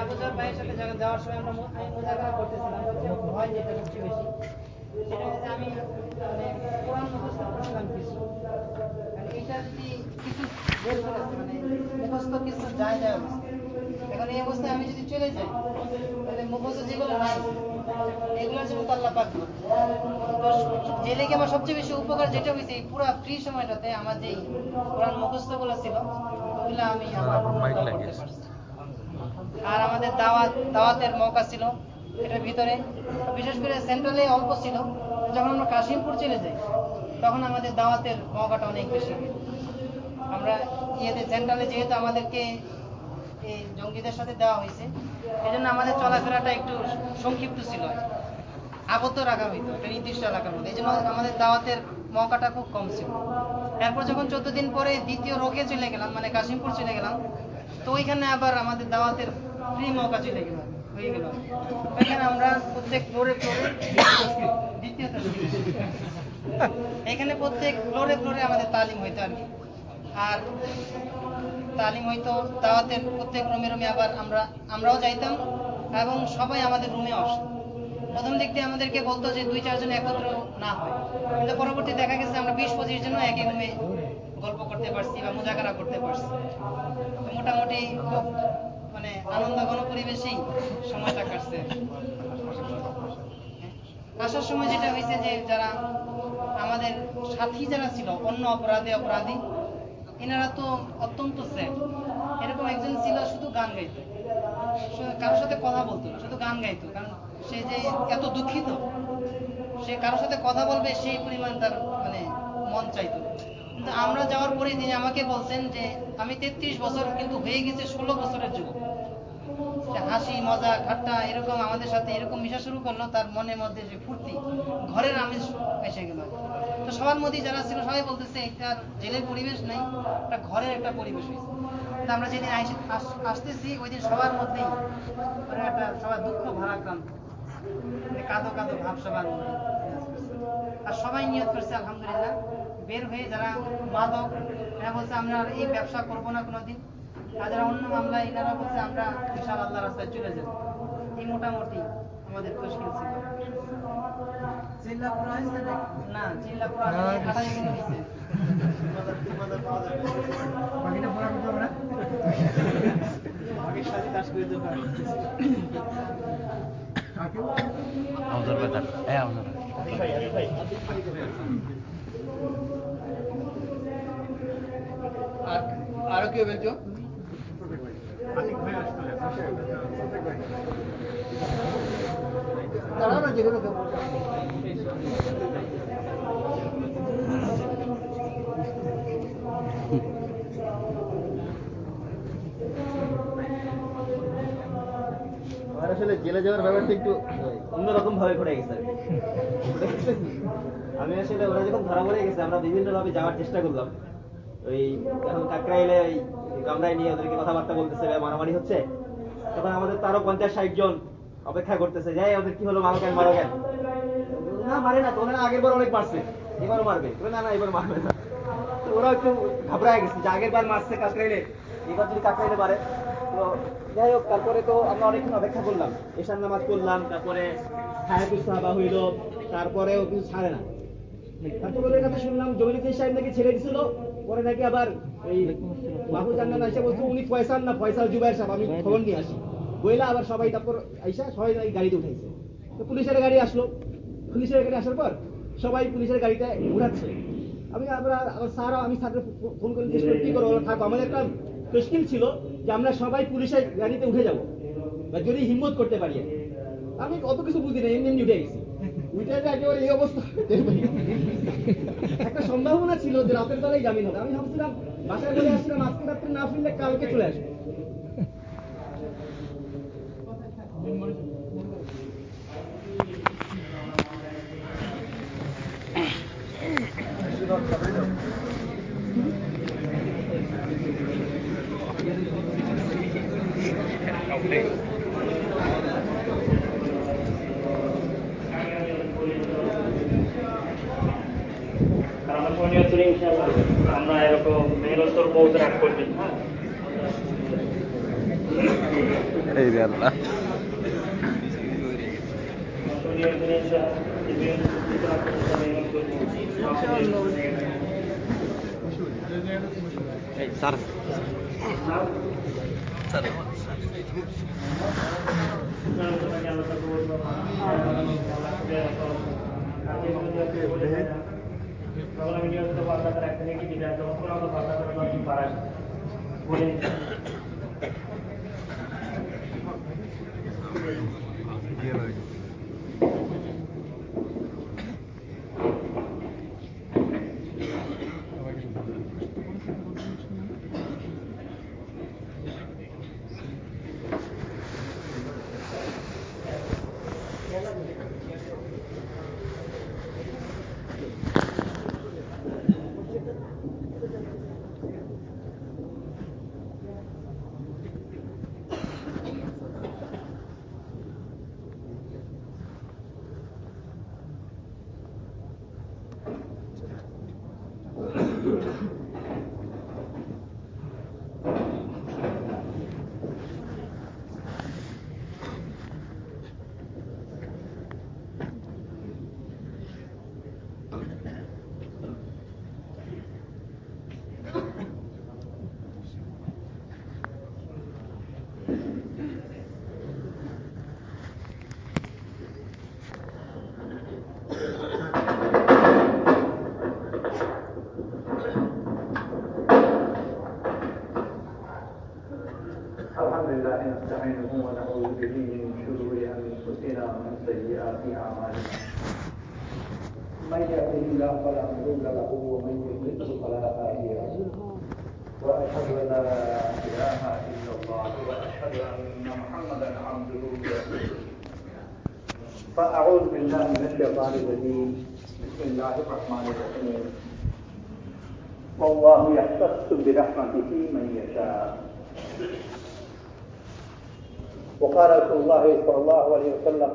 আবুজার ভাইয়ের মানে কোরআন মানে মানে মুখস্থ যাই লেগে আমার সবচেয়ে বেশি উপকার যেটা হয়েছে পুরো ফ্রি সময়টাতে আমার যে কোরআন মুখস্থগুলো ছিল, ওগুলো আমি আমার। আর আমাদের দাওয়াত, দাওয়াতের মৌকা ছিল এটার ভিতরে। বিশেষ করে সেন্ট্রালে অল্প ছিল। যখন আমরা কাশিমপুর চলে যাই, তখন আমাদের দাওয়াতের মৌকাটা অনেক বেশি। আমরা ইয়েতে সেন্ট্রালে যেহেতু আমাদেরকে এই জঙ্গিদের সাথে দেওয়া হয়েছে এই জন্য আমাদের চলাফেরাটা একটু সংক্ষিপ্ত ছিল আগত রাখা হইতো, একটা নির্দিষ্ট এলাকার মধ্যে। এই জন্য আমাদের দাওয়াতের মৌকাটা খুব কম ছিল। এরপর যখন চোদ্দ দিন পরে দ্বিতীয় রোগে চলে গেলাম মানে কাশিমপুর চলে গেলাম, তো ওইখানে আবার আমাদের দাওয়াতের এখানে প্রত্যেক ফ্লোরে ফ্লোরে আমাদের তালিম হইতো আর কি। আর তালিম হইতো, দাওয়াতের প্রত্যেক রুমে রুমে আবার আমরা, আমরাও যাইতাম এবং সবাই আমাদের রুমে আসতো। প্রথম দিক দিয়ে আমাদেরকে বলতো যে দুই, চারজন একত্র না হয়। কিন্তু পরবর্তী দেখা গেছে আমরা বিশ, পঁচিশ জন একই রুমে গল্প করতে পারছি বা মোজাকারা করতে পারছি। মোটামুটি খুব মানে আনন্দ ঘন পরিবেশেই সময়টা কাটছে। আসার সময় যেটা হয়েছে যে যারা আমাদের সাথী যারা ছিল, অন্য অপরাধী অপরাধী, এনারা তো অত্যন্ত স্যাড এরকম একজন ছিল, শুধু গান গাইতো। কারোর সাথে কথা বলতো শুধু গান গাইতো। কারণ সে যে এত দুঃখিত, সে কারোর সাথে কথা বলবে, সেই পরিমাণ তার মানে মন চাইতো। কিন্তু আমরা যাওয়ার পরে তিনি আমাকে বলছেন যে, আমি তেত্রিশ বছর কিন্তু হয়ে গেছে ষোলো বছরের যুবক। হাসি, মজা, ঠাট্টা, এরকম আমাদের সাথে এরকম মিশা শুরু করল, তার মনের মধ্যে যে ফুর্তি, ঘরের আমেজ এসে গেল। তো সবার মধ্যে যারা ছিল, সবাই বলতেছে আর জেলের পরিবেশ নাই একটা ঘরের একটা পরিবেশ হয়েছে। কিন্তু আমরা যেদিন আসতেছি, ওই দিন সবার মধ্যেই একটা সবার দুঃখ ভারাক্রান্ত। কাঁদো কাঁদো ভাব সবার। আর সবাই নিয়ত করছে, আলহামদুলিল্লাহ। বের হয়ে যারা মাদক এরা বলছে, আমরা এই ব্যবসা করব না কোনোদিন। আর যারা অন্য মামলা এনারা বলছে আমরা বিশাল আল্লাহ রাস্তায় চলে যাব। এই মোটামুটি আমাদের ছিল। না হ্যাঁ আরও কেউ বলছো দাঁড়াও না যেগুলো কেউ আমার আসলে জেলে যাওয়ার ব্যাপারটা একটু অন্যরকম ভাবে ঘটে গেছে। আমি আসলে ওরা যখন ধরা পড়ে গেছে আমরা বিভিন্ন ভাবে যাওয়ার চেষ্টা করলাম। ওই এখন কাকরাইলে ওই নিয়ে ওদেরকে কথাবার্তা বলতেছে মারামারি হচ্ছে। তখন আমাদের তারও পঞ্চাশ ষাট জন অপেক্ষা করতেছে, যাই ওদের কি হলো? মারো কেন? মারো কেন? না, মারে না, তোমরা আগের বার অনেক মারছে। মারবে। না না, এবার মারবে না। তো ওরা একটু ঘাবড়ায় গেছে যে, আগের বার মারছে কাকরাইলে, এবার যদি কাকরাইলে মারে। তো যাই হোক, তারপরে তো আমরা অনেকক্ষণ অপেক্ষা করলাম। এশার নামাজ করলাম তারপরে ছায়া হইল, তারপরেও কিছু ছাড়ে না। কাছে শুনলাম সাহেব নাকি ছেড়ে দিছিল, পরে নাকি আবার এই বাবু বলছে উনি ফয়সাল না ফয়সাল জুবাইর সাহেব, আমি খবর নিয়ে আসি। বইলা আবার সবাই তারপর আইসা, সবাই গাড়িতে উঠাইছে। তো পুলিশের গাড়ি আসলো। পুলিশের গাড়ি আসার পর সবাই পুলিশের গাড়িতে ঘুরাচ্ছে আমি আমার স্যার আমি স্যারকে ফোন করে, জিজ্ঞেস করি, কি করব থাকো। আমাদের একটা ছিল যে আমরা সবাই পুলিশের গাড়িতে উঠে যাব, বা যদি হিম্মত করতে পারি। আমি অত কিছু বুঝি না, এমনি এমনি উঠে গেছি। উঠে একেবারে এই অবস্থা একটা সম্ভাবনা ছিল যে রাতের বেলায় জামিন হবে আমি ভাবছিলাম বাসায় বলে আসছিলাম, আজকে রাত্রে না ফিরলে কালকে চলে আসব আর আমরা সময় নিয়ে চলে ইনশাআল্লাহ আমরা এরকম মেহনতর পৌঁছে রাখ করবি হ্যাঁ রে আল্লাহ। এই স্যার স্যার सामना करायचं नाही किती काय दोन कोणाला सामना करायला फार आहे. نستعينه ونعوذ به من شرور أنفسنا ومن سيئات أعمالنا. من يهده الله فلا مضل له ومن يضلل فلا هادي له. وأشهد أن لا إله إلا الله وأشهد أن محمدا عبده ورسوله. فأعوذ بالله من الشيطان الرجيم. بسم الله الرحمن الرحيم. والله يختص برحمته من يشاء. وقال رسول الله صلى الله عليه وسلم